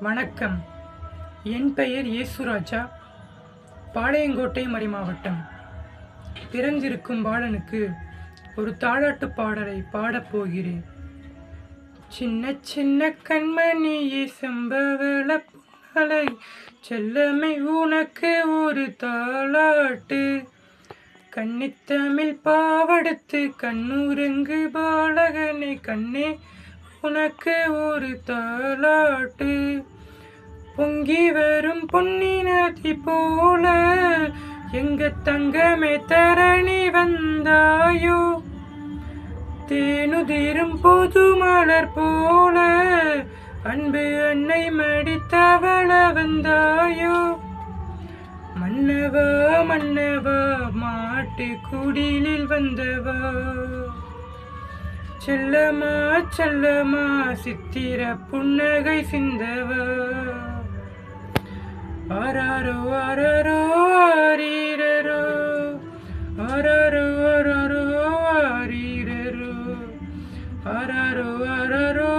வணக்கம். என் பெயர் இயேசுராஜா பாளையங்கோட்டை மறைமாவட்டம் பிறந்திருக்கும் பாலனுக்கு ஒரு தாளாட்டு பாடலை பாடப் போகிறேன். சின்ன சின்ன கண்மணியே செம்பவள புன்னலை செல்லமை உனக்கு ஒரு தாலாட்டு கன்னித்தமிழ் பாவடுத்து கண்ணூரங்கு பாலகனை கண்ணே உனக்கு ஒரு தாலாட்டு பொங்கி வரும் பொன்னி நதி போல எங்க தங்கமே தரணி வந்தாயோ? தேனுதிரும் பொது மலர் போல அன்பு அன்னை மடித்தவள வந்தாயோ? மன்னவா மன்னவா மாட்டு குடிலில் வந்தவா? செல்லமா செல்லமா சித்திர புன்னகை சிந்தவ. ஆராரோ ஆராரோ ஆரீரரோ. ஆராரோ ஆராரோ ஆரீரரோ. ஆராரோ ஆராரோ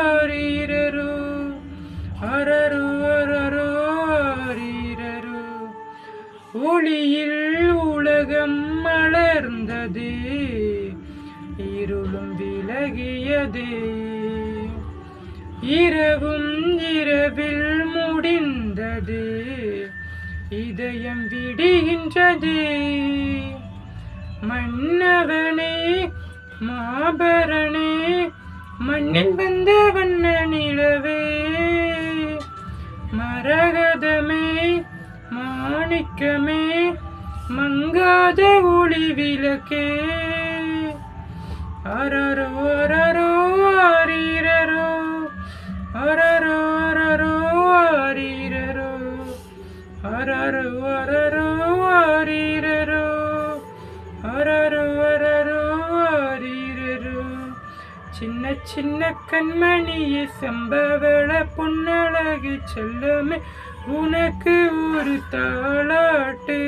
ஆரீரரோ. ஆராரோ ஆராரோ ஆரீரரோ. ஒளியில் உலகம் மலர்ந்ததே. இருளும் விலகியதே. இரவும் இரவில் முடிந்தது. இதயம் விடுகின்றது. மன்னவனே மாபரணே மண்ணில் வந்த வண்ண நிலவே மரகதமே மாணிக்கமே மங்காத ஒளி விளக்கே. அரரோ அரரோ அரீரரோ அரரோ அரரோ அரீரரோ அரரோ அரரோ அரீரரோ அரரோ அரரோ அரீரரோ சின்ன சின்ன கண்மணியே சம்பவள பொன்னழகு செல்லமே உனக்கு ஒரு தாளாட்டு.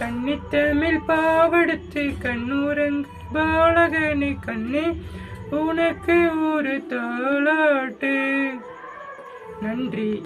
கன்னித்தமிழ் பாவடுத்து கண்ணூரங்க பாலகனி கண்ணே உனக்கு ஒரு தாளாட்டு. நன்றி.